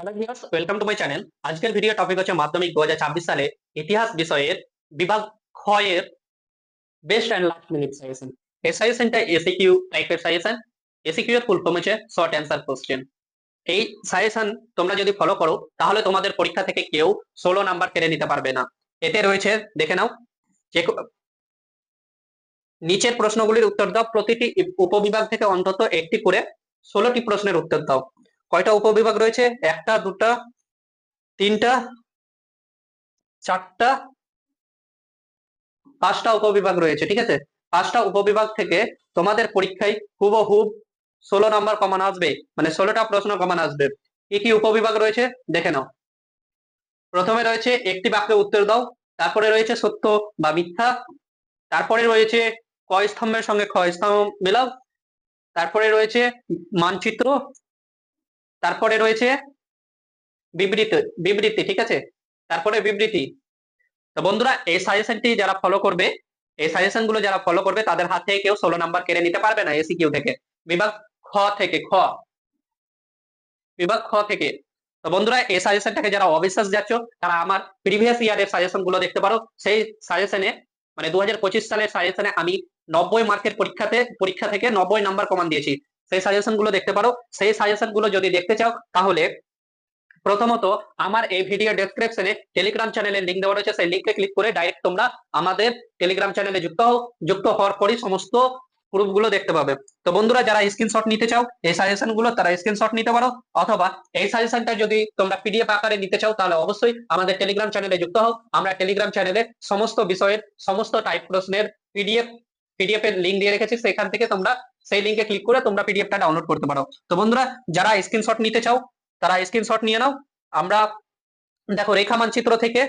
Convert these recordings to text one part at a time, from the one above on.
Hello viewers welcome to my channel আজকের video topic হচ্ছে মাধ্যমিক দু সালে ইতিহাস বিষয়ের বিভাগ এর best and last minute suggestion এই সাজেশনটা এসিকিউ টাইপের সাজেশন এসিকিউ এর ফুল ফর্ম হচ্ছে শর্ট অ্যান্সার কোশ্চেন এই সাজেশন তোমরা যদি ফলো করো, তাহলে তোমাদের পরীক্ষা থেকে কেউ ষোলো নাম্বার কেড়ে নিতে পারবে না। এতে রয়েছে, দেখে নাও, যে নিচের প্রশ্নগুলির উত্তর দাও, প্রতিটি উপবিভাগ থেকে অন্তত একটি করে ষোলোটি প্রশ্নের উত্তর দাও। কয়টা উপবিভাগ রয়েছে? একটা, দুটা, তিনটা, চারটা, পাঁচটা উপবিভাগ রয়েছে, ঠিক আছে? পাঁচটা উপবিভাগ থেকে তোমাদের পরীক্ষায় হুবহুব ষোলো নাম্বার কমান আসবে মানে ষোলোটা প্রশ্ন কমান আসবে। কি কি উপবিভাগ রয়েছে? দেখে নাও। প্রথমে রয়েছে একটি বাক্যে উত্তর দাও, তারপরে রয়েছে সত্য বা মিথ্যা, তারপরে রয়েছে ক স্তম্ভের সঙ্গে খ স্তম্ভ মেলাও, তারপরে রয়েছে মানচিত্র তারপরে রয়েছে বিবৃতি বিবৃতি, ঠিক আছে? তারপরে বিবৃতি। তো বন্ধুরা, এই সাজেশনটি যারা ফলো করবে, এই সাজেশনগুলো যারা ফলো করবে, তাদের হাত থেকে কেউ ষোলো নাম্বার কেড়ে নিতে পারবে না এসি কিউ থেকে। বিভাগ খ থেকে, খ। বিভাগ খ থেকে। তো বন্ধুরা, এই সাজেশনটাকে যারা অবিশ্বাস যাচ্ছ, তারা আমার প্রিভিয়াস ইয়ারের সাজেশনগুলো দেখতে পারো। সেই সাজেশনে মানে দু হাজার পঁচিশ সালের সাজেশনে আমি নব্বই মার্কের পরীক্ষাতে, পরীক্ষা থেকে নব্বই নাম্বার কমান দিয়েছি। সেই সাজেশনগুলো দেখতে পারো। সেই সাজেশনগুলো যদি দেখতে চাও, তাহলে প্রথমত আমার এই ভিডিও ডেসক্রিপশনে টেলিগ্রাম চ্যানেলের লিংক দেওয়া রয়েছে সেই লিংকে ক্লিক করে ডাইরেক্ট তোমরা আমাদের টেলিগ্রাম চ্যানেলে যুক্ত হও। যুক্ত হওয়ার পরই সমস্ত প্রুফগুলো দেখতে পাবে। তো বন্ধুরা, যারা স্ক্রিনশট নিতে চাও, এই সাজেশনগুলো তারা স্ক্রিনশট নিতে পারো। অথবা এই সাজেশনটা যদি তোমরা পিডিএফ আকারে নিতে চাও, তাহলে অবশ্যই আমাদের টেলিগ্রাম চ্যানেলে যুক্ত হও। আমরা টেলিগ্রাম চ্যানেলে সমস্ত বিষয়ের, সমস্ত টাইপ প্রশ্নের পিডিএফ পিডিএফ এর লিঙ্ক দিয়ে রেখেছি। সেখান থেকে তোমরা সেই লিংকে ক্লিক করে তোমরা পিডিএফটা ডাউনলোড করতে পারো। তো বন্ধুরা, যারা স্ক্রিনশট নিতে চাও, তারা স্ক্রিনশট নিয়ে নাও। আমরা, দেখো রেখা মানচিত্র থেকে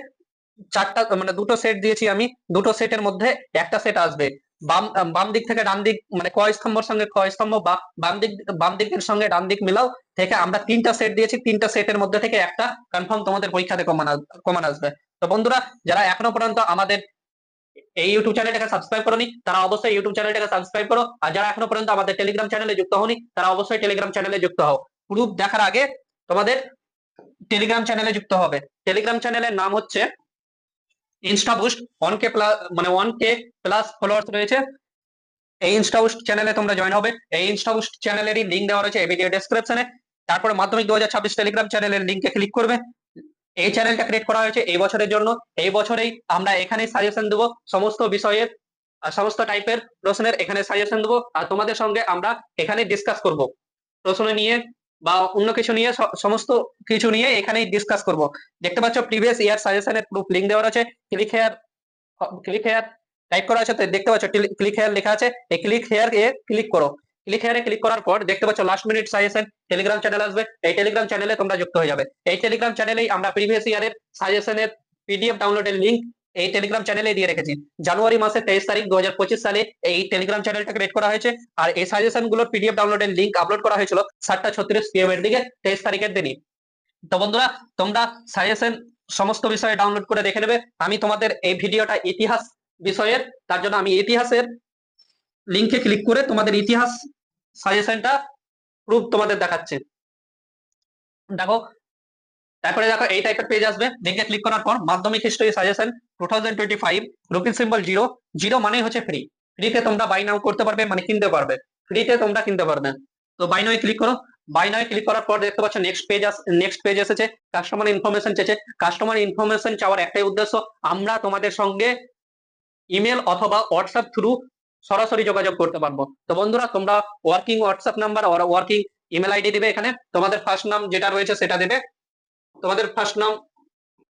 চারটা মানে দুটো সেট দিয়েছি আমি। দুটো সেটের মধ্যে একটা সেট আসবে। বাম বাম দিক থেকে ডান দিক মানে ক স্তম্ভের সঙ্গে খ স্তম্ভ, বা বাম দিক, বাম দিকের সঙ্গে ডান দিক মিলাও। থেকে আমরা তিনটা সেট দিয়েছি। তিনটা সেটের মধ্যে থেকে একটা কনফার্ম তোমাদের পরীক্ষাতে কমান কমান আসবে। তো বন্ধুরা, যারা এখনও পর্যন্ত আমাদের এই ইউটিউব চ্যানেলটাকে সাবস্ক্রাইব করনি, তারা অবশ্যই ইউটিউব চ্যানেলটাকে সাবস্ক্রাইব করো। আর যারা এখনও পর্যন্ত আমাদের টেলিগ্রাম চ্যানেলে যুক্ত হওনি, তারা অবশ্যই টেলিগ্রাম চ্যানেলে যুক্ত হও। প্রুফ দেখার আগে তোমাদের টেলিগ্রাম চ্যানেলে যুক্ত হবে। টেলিগ্রাম চ্যানেলের নাম হচ্ছে ইনস্টাবুস্ট ওয়ান কে প্লাস মানে ওয়ান কে প্লাস ফলোয়ার্স রয়েছে। এই ইনস্টাবুস্ট চ্যানেলে তোমরা জয়েন হবে। এই ইনস্টাবুস্ট চ্যানেলেরই লিংক দেওয়া রয়েছে এই ভিডিও ডেসক্রিপশনে তারপরে মাধ্যমিক দু হাজার ছাব্বিশ টেলিগ্রাম চ্যানেলের লিংকে ক্লিক করবে। এই চ্যানেলটা ক্রিয়েট করা হয়েছে এই বছরের জন্য। এই বছরেই আমরা এখানে সাজেশন দেবো সমস্ত বিষয়ের সমস্ত টাইপের প্রশ্নের এখানে সাজেশন দেবো। আর তোমাদের সঙ্গে আমরা এখানে ডিসকাস করব। প্রশ্ন নিয়ে বা অন্য কিছু নিয়ে সমস্ত কিছু নিয়ে এখানেই ডিসকাস করব। দেখতে পাচ্ছ প্রিভিয়াস ইয়ার সাজেশনের প্রুফ লিংক দেওয়া আছে click here click here type করা আছে। দেখতে পাচ্ছ ক্লিক হেয়ার লেখা আছে। এই ক্লিক হেয়ার এ ক্লিক করো। ক্লিক ক্লিক করার পর দেখতে পাচ্ছ last minute suggestion Telegram channel আসবে। এই টেলিগ্রাম চ্যানেলে তোমরা যুক্ত হয়ে যাবে। এই টেলিগ্রাম চ্যানেলেই আমরা প্রিভিয়াস ইয়ারের সাজেশনের পিডিএফ ডাউনলোডের লিংক এই টেলিগ্রাম চ্যানেলে দিয়ে রেখেছি। জানুয়ারি মাসের তেইশ তারিখ দুহাজার পঁচিশ সালে এই টেলিগ্রাম চ্যানেলটা ক্রিয়েট করা হয়েছে। আর এই সাজেশনগুলোর পিডিএফ ডাউনলোডের লিঙ্ক আপলোড করা হয়েছিল সাতটা ছত্রিশ পিএম এর দিকে তেইশ তারিখের দিনই। তো বন্ধুরা, তোমরা সাজেশন সমস্ত বিষয়ে ডাউনলোড করে দেখে নেবে। আমি তোমাদের এই ভিডিওটা ইতিহাস বিষয়ের, তার জন্য আমি ইতিহাসের লিঙ্কে ক্লিক করে তোমাদের ইতিহাস সাজেশনটা প্রুফ তোমাদের দেখাচ্ছে। দেখো, তারপরে দেখো এই টাইপের পেজ আসবে। লিঙ্কে ক্লিক করার পর Madhyamik history suggestion two thousand five symbol zero zero মানে হচ্ছে ফ্রি ফ্রিতে তোমরা বাই নাও করতে পারবে মানে কিনতে পারবে। ফ্রিতে তোমরা কিনতে পারবে। তো বাই নাও ক্লিক করো। বাই নাও ক্লিক করার পর দেখতে পাচ্ছ নেক্সট পেজ নেক্সট পেজ এসেছে। কাস্টমার ইনফরমেশন চেয়েছে। কাস্টমার ইনফরমেশন চাওয়ার একটাই উদ্দেশ্য, আমরা তোমাদের সঙ্গে ইমেল অথবা হোয়াটসঅ্যাপ থ্রু সরাসরি যোগাযোগ করতে পারব। তো বন্ধুরা, তোমরা working WhatsApp number working email ID দিবে এখানে। তোমাদের ফার্স্ট নাম যেটা রয়েছে সেটা দেবে। তোমাদের ফার্স্ট নাম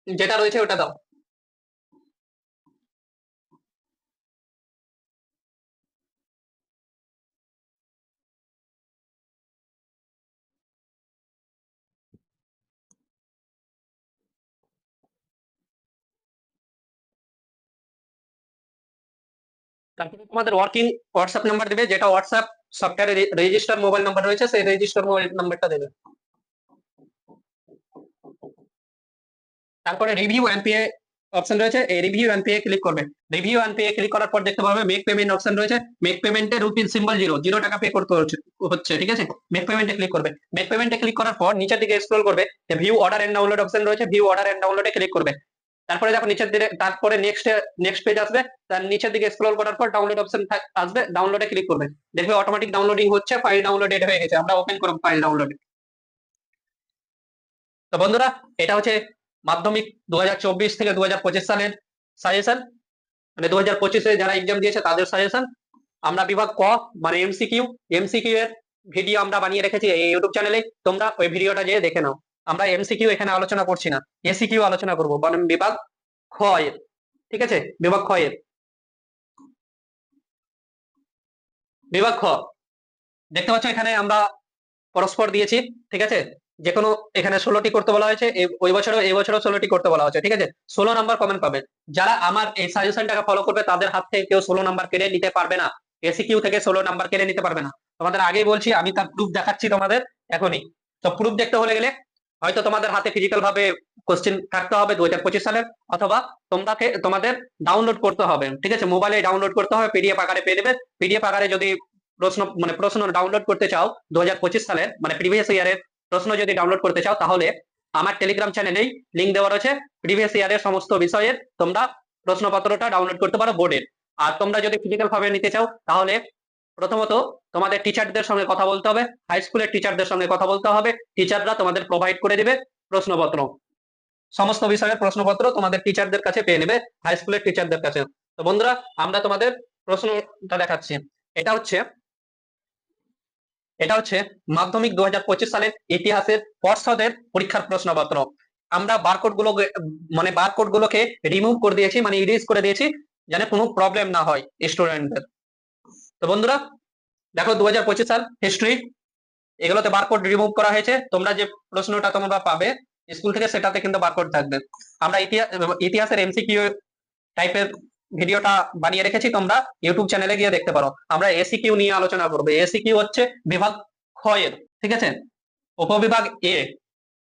যেটা রয়েছে ওটা দাও। তারপরে তোমাদের ওয়ার্কিং হোয়াটসঅ্যাপ নাম্বার দেবে, যেটা হোয়াটসঅ্যাপ সফটওয়্যারে রেজিস্টার মোবাইল নাম্বার রয়েছে, সেই রেজিস্টার মোবাইল নাম্বারটা দেবে। তারপরে রিভিউ এমপিএ অপশন রয়েছে, এই রিভিউ পে ক্লিক করবে। রিভিউ পে ক্লিক করার পর দেখতে পাবে মেক পেমেন্ট অপশন রয়েছে মেক পেমেন্টে রুপিন সিম্বল জিরো জিরো টাকা পে করতে হচ্ছে ঠিক আছে? মেক পেমেন্টে ক্লিক করবে। মেক পেমেন্টে ক্লিক করার পর নিচের দিকে স্ক্রল করবে view order and download option রয়েছে ভিউ অর্ডার এন্ড ডাউনলোডে ক্লিক করবে। তারপরে যখন নিচের দিকে, তারপরে নেক্সট নেক্সট পেজ আসবে, তার নিচের দিকে স্ক্রল করার পর ডাউনলোড অপশন আসবে ডাউনলোডে ক্লিক করবে। দেখবে অটোমেটিক ডাউনলোডিং হচ্ছে ফাইল ডাউনলোডেড হয়ে গেছে, আমরা ওপেন করব ফাইল ডাউনলোড তো বন্ধুরা, এটা হচ্ছে মাধ্যমিক দু হাজার চব্বিশ থেকে দু হাজার পঁচিশ সালের সাজেশন মানে দু হাজার পঁচিশে যারা এক্সাম দিয়েছে, তাদের সাজেশন আমরা বিভাগ ক মানে এমসিকিউ এমসিকিউ এর ভিডিও আমরা বানিয়ে রেখেছি এই ইউটিউব চ্যানেলে তোমরা ওই ভিডিওটা যেয়ে দেখে নাও। আমরা এমসিকিউ এখানে আলোচনা করছি না। এসিকিউ আলোচনা করব। মানে বিভাগ এর। ঠিক আছে? বিভাগ এর। বিভাগ খ। দেখতে পাচ্ছ এখানে আমরা পরস্পর দিয়েছি। ঠিক আছে? যে কোনো এখানে ষোলোটি করতে বলা হয়েছে। ওই বছরও, এই বছরও ষোলোটি করতে বলা হয়েছে। ঠিক আছে? ষোলো নাম্বার কমেন্ট পাবে। যারা আমার এই সাজেশনটাকে ফলো করবে, তাদের হাত থেকে কেউ ষোলো নাম্বার কেড়ে নিতে পারবে না। এসি কিউ থেকে ষোলো নাম্বার কেড়ে নিতে পারবে না। তোমাদের আগেই বলছি, আমি তার প্রুফ দেখাচ্ছি তোমাদের এখনই। তো প্রুফ দেখতে হলে গেলে হয়তো তোমাদের হাতে ফিজিক্যাল ভাবে কোশ্চেন থাকতে হবে দু হাজার পঁচিশ সালের, অথবা তোমাকে, তোমাদের ডাউনলোড করতে হবে। ঠিক আছে? মোবাইলে ডাউনলোড করতে হবে পিডিএফ আকারে পেয়ে দেবে পিডিএফ আকারে যদি প্রশ্ন মানে প্রশ্ন ডাউনলোড করতে চাও দু হাজার পঁচিশ সালের মানে প্রিভিয়াস ইয়ারের প্রশ্ন যদি ডাউনলোড করতে চাও, তাহলে আমার টেলিগ্রাম চ্যানেলেই লিঙ্ক দেওয়া রয়েছে। প্রিভিয়াস ইয়ারের সমস্ত বিষয়ের তোমরা প্রশ্নপত্রটা ডাউনলোড করতে পারো বোর্ডের আর তোমরা যদি ফিজিক্যাল ভাবে নিতে চাও, তাহলে প্রথমত তোমাদের টিচারদের সঙ্গে কথা বলতে হবে হাই স্কুলের টিচারদের সঙ্গে কথা বলতে হবে টিচাররা তোমাদের প্রোভাইড করে দিবে প্রশ্নপত্র। সমস্ত বিষয়ের প্রশ্নপত্র তোমাদের টিচারদের কাছে পেয়ে নেবে হাই স্কুলের টিচারদের কাছে। তো বন্ধুরা, আমরা তোমাদের প্রশ্নটা দেখাচ্ছি। এটা হচ্ছে এটা হচ্ছে মাধ্যমিক দু হাজার পঁচিশ সালের ইতিহাসের পর্ষদের পরীক্ষার প্রশ্নপত্র। আমরা বারকোডগুলো মানে বারকোড গুলোকে রিমুভ করে দিয়েছি মানে ইরেজ করে দিয়েছি, যেন কোনো প্রবলেম না হয় স্টুডেন্টদের তো বন্ধুরা, দেখো দু হাজার পঁচিশ সাল হিস্ট্রি এগুলোতে বারকোড রিমুভ করা হয়েছে। তোমরা যে প্রশ্নটা তোমরা পাবে স্কুল থেকে সেটাতে কিন্তু বারকোড থাকবে। আমরা ইতিহাস ইতিহাসের এমসিকিউ টাইপের ভিডিওটা বানিয়ে রেখেছি তোমরা ইউটিউব চ্যানেলে গিয়ে দেখতে পারো। আমরা এসিকিউ নিয়ে আলোচনা করব। এসিকিউ হচ্ছে বিভাগ এর, ঠিক আছে? উপবিভাগ এ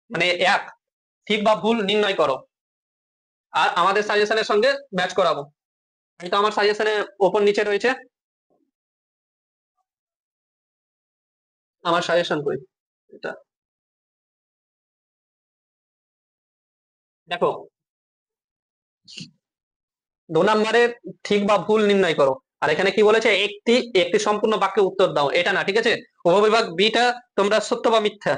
মানে এক, ঠিক বা ভুল নির্ণয় করো। আর আমাদের সাজেশনের সঙ্গে ম্যাচ করাবো। তো আমার সাজেশনে ওপর নিচে রয়েছে। আমার সাজেশন কই এটা। দেখো, দু নম্বরের ঠিক বা ভুল নির্ণয় করো। আর এখানে কি বলেছে? একটি একটি সম্পূর্ণ বাক্যে উত্তর দাও। এটা না, ঠিক আছে? উপবিভাগ বিটা তোমরা সত্য বা মিথ্যা,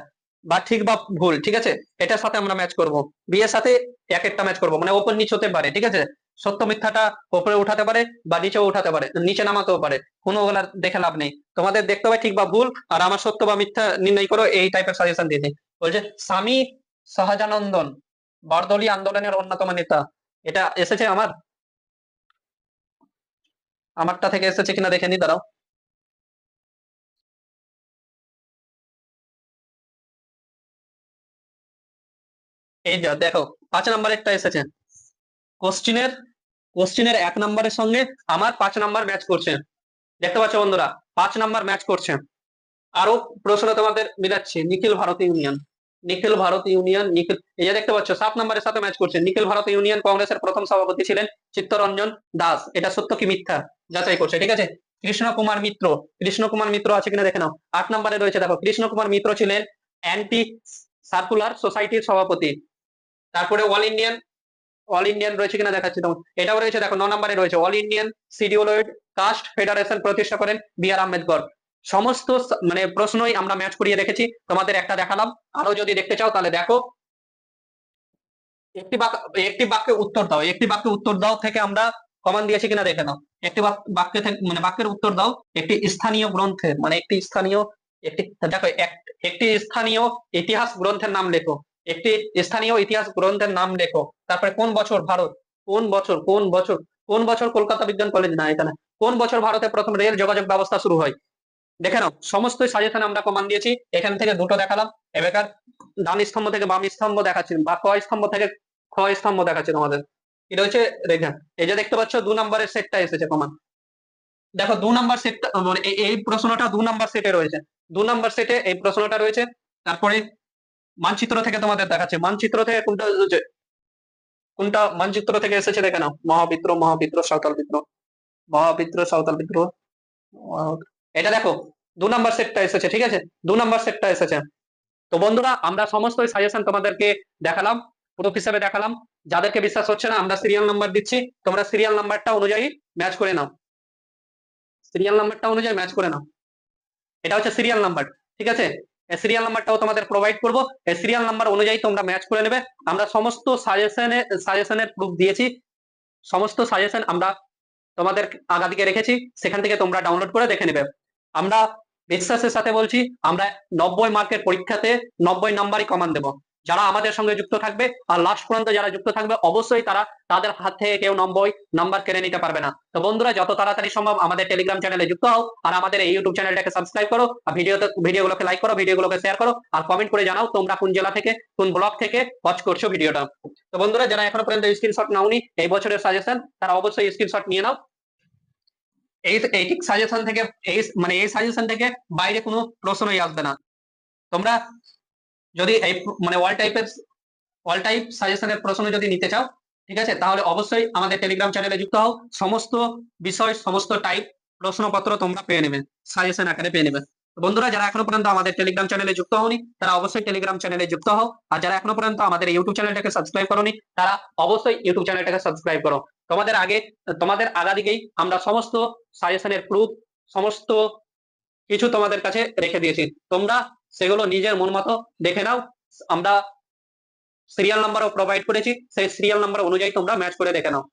বা ঠিক বা ভুল, ঠিক আছে? এটার সাথে আমরা ম্যাচ করব। বি এর সাথে এক একটা ম্যাচ করব। মানে ওপর নিচ হতে পারে, ঠিক আছে? সত্য মিথ্যাটা ওপরে উঠাতে পারে বা নিচেও উঠাতে পারে, নিচে নামাতেও পারে, কোনো ওগুলা দেখে লাভ নেই। তোমাদের দেখতে হবে ঠিক বা ভুল, আর আমার সত্য বা মিথ্যা নির্ণয় করো, এই টাইপের সাজেশন দিয়েছি। বলছে, স্বামী সহজানন্দন বরদলি আন্দোলনের অন্যতম নেতা, এটা এসেছে আমার? আমারটা থেকে এসেছে কিনা দেখে নি, দাঁড়াও। এই যা দেখো, পাঁচ নাম্বার একটা এসেছে। কোশ্চিনের কোশ্চিনের এক নম্বরের সঙ্গে আমার পাঁচ নাম্বার ম্যাচ করছে। দেখতে পাচ্ছ বন্ধুরা, পাঁচ নাম্বার ম্যাচ করছে। আরও প্রশ্ন তোমাদের মিলাচ্ছি, নিখিল ভারত ইউনিয়ন। নিখিল ভারত ইউনিয়ন, নিখিল, এই যে দেখতে পাচ্ছ, সাত নম্বরের সাথে ম্যাচ করছে। নিখিল ভারত ইউনিয়ন কংগ্রেসের প্রথম সভাপতি ছিলেন চিত্তরঞ্জন দাস। এটা সত্য কি মিথ্যা? যাচাই করছে, ঠিক আছে? কৃষ্ণ কুমার মিত্র, কৃষ্ণ কুমার মিত্র আছে কিনা দেখে নাও। আট নম্বরে রয়েছে, দেখো, কৃষ্ণ কুমার মিত্র ছিলেন অ্যান্টি সার্কুলার সোসাইটির সভাপতি। তারপরে অল ইন্ডিয়ান অল ইন্ডিয়ান রয়েছে কিনা দেখাচ্ছি তোমার। এটাও রয়েছে, দেখো, ন নম্বরে রয়েছে। All Indian scheduled caste federation প্রতিষ্ঠা করেন বি আর আম্বেদকর। সমস্ত মানে প্রশ্নই আমরা ম্যাচ করিয়ে রেখেছি তোমাদের একটা দেখালাম। আরও যদি দেখতে চাও, তাহলে দেখো। একটি বাক্য একটি বাক্যে উত্তর দাও। একটি বাক্যে উত্তর দাও থেকে আমরা কমান দিয়েছি কিনা দেখে নাও। একটি বাক- বাক্যে মানে বাক্যের উত্তর দাও। একটি স্থানীয় গ্রন্থের মানে একটি স্থানীয়, একটি দেখো, এক- একটি স্থানীয় ইতিহাস গ্রন্থের নাম লেখো। একটি স্থানীয় ইতিহাস গ্রন্থের নাম লেখো। তারপরে কোন বছর ভারত? কোন বছর? কোন বছর? কোন বছর কলকাতা বিজ্ঞান কলেজ? না, এখানে। কোন বছর ভারতে প্রথম রেল যোগাযোগ ব্যবস্থা শুরু হয়? দেখে নাও, সমস্ত সাজেশন আমরা কমান দিয়েছি। এখান থেকে দুটো দেখালাম। এবার ডান স্তম্ভ থেকে বাম স্তম্ভ দেখাচ্ছি বা ক স্তম্ভ থেকে খ স্তম্ভ দেখাচ্ছি তোমাদের এটা হচ্ছে রেখা এই যে দেখতে পাচ্ছ, দু নম্বরের সেটটা এসেছে কমান দেখো, দু নাম্বার সেটটা মানে এই প্রশ্নটা দু নম্বর সেটে রয়েছে। দু নাম্বার সেটে এই প্রশ্নটা রয়েছে। তারপরে মানচিত্র থেকে তোমাদের দেখাচ্ছে। মানচিত্র থেকে কোনটা কোনটা মানচিত্র থেকে এসেছে দেখে নাও। মহাবিদ্র মহাবিদ্র সাঁওতাল বিদ্রোহ। মহাবিদ্র সাঁওতাল বিদ্রোহ। এটা দেখো, দু নাম্বার সেটটা এসেছে, ঠিক আছে? দু নাম্বার সেটটা এসেছে। তো বন্ধুরা, আমরা সমস্ত সাজেশন তোমাদেরকে দেখালাম, প্রুফ হিসেবে দেখালাম। যাদেরকে বিশ্বাস হচ্ছে না, আমরা সিরিয়াল নাম্বার দিচ্ছি। তোমরা সিরিয়াল নাম্বারটা অনুযায়ী ম্যাচ করে নাও। সিরিয়াল নাম্বারটা অনুযায়ী ম্যাচ করে নাও। এটা হচ্ছে সিরিয়াল নাম্বার ঠিক আছে? সিরিয়াল নাম্বারটাও তোমাদের প্রোভাইড করব। সিরিয়াল নাম্বার অনুযায়ী তোমরা ম্যাচ করে নেবে। আমরা সমস্ত সাজেশনে সাজেশনের প্রুফ দিয়েছি। সমস্ত সাজেশন আমরা তোমাদের আগাদিকে রেখেছি। সেখান থেকে তোমরা ডাউনলোড করে দেখে নেবে। আমরা বিশ্বাসের সাথে বলছি, আমরা নব্বই মার্কের পরীক্ষাতে নব্বই নাম্বারই কমান দেবো। যারা আমাদের সঙ্গে যুক্ত থাকবে আর লাস্ট পর্যন্ত যারা যুক্ত থাকবে, অবশ্যই তারা তাদের হাত থেকে কেউ নম্বর নাম্বার কেড়ে নিতে পারবে না। তো বন্ধুরা, যত তাড়াতাড়ি সম্ভব আমাদের টেলিগ্রাম চ্যানেলে যুক্ত হও আর আমাদের এই ইউটিউব চ্যানেলটাকে সাবস্ক্রাইব করো আর ভিডিওতে, ভিডিওগুলোকে লাইক করো, ভিডিওগুলোকে শেয়ার করো আর কমেন্ট করে জানাও তোমরা কোন জেলা থেকে, কোন ব্লক থেকে ওয়াচ করছ ভিডিওটা। তো বন্ধুরা, যারা এখনও পর্যন্ত স্ক্রিনশট নাওনি, এই বছরের সাজেশন তারা অবশ্যই স্ক্রিনশট নিয়ে নাও। এই এই সাজেশন থেকে, এই মানে এই সাজেশন থেকে বাইরে কোনো প্রশ্নই আসবে না। তোমরা যদি এই মানে অল টাইপের অল টাইপ সাজেশনের প্রশ্ন যদি নিতে চাও, ঠিক আছে? তাহলে অবশ্যই আমাদের টেলিগ্রাম চ্যানেলে যুক্ত হও। সমস্ত বিষয়, সমস্ত টাইপ প্রশ্নপত্র তোমরা পেয়ে নেবে সাজেশন আকারে পেয়ে নেবে। বন্ধুরা, যারা এখনও পর্যন্ত আমাদের টেলিগ্রাম চ্যানেলে যুক্ত হওনি, তারা অবশ্যই টেলিগ্রাম চ্যানেলে যুক্ত হও। আর যারা এখনও পর্যন্ত আমাদের ইউটিউব চ্যানেলটাকে সাবস্ক্রাইব করোনি, তারা অবশ্যই ইউটিউব চ্যানেলটাকে সাবস্ক্রাইব করো। তোমাদের আগে, তোমাদের আগাদিকেই আমরা সমস্ত সাজেশনের প্রুফ সমস্ত কিছু তোমাদের কাছে রেখে দিয়েছি। তোমরা সেগুলো নিজের মন মতো দেখে নাও। আমরা সিরিয়াল নাম্বারও প্রোভাইড করেছি, সেই সিরিয়াল নাম্বার অনুযায়ী তোমরা ম্যাচ করে দেখে নাও।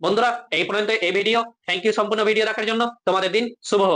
বন্ধুরা, এই পর্যন্ত এই ভিডিও থ্যাংক ইউ সম্পূর্ণ ভিডিও দেখার জন্য। তোমাদের দিন শুভ হোক।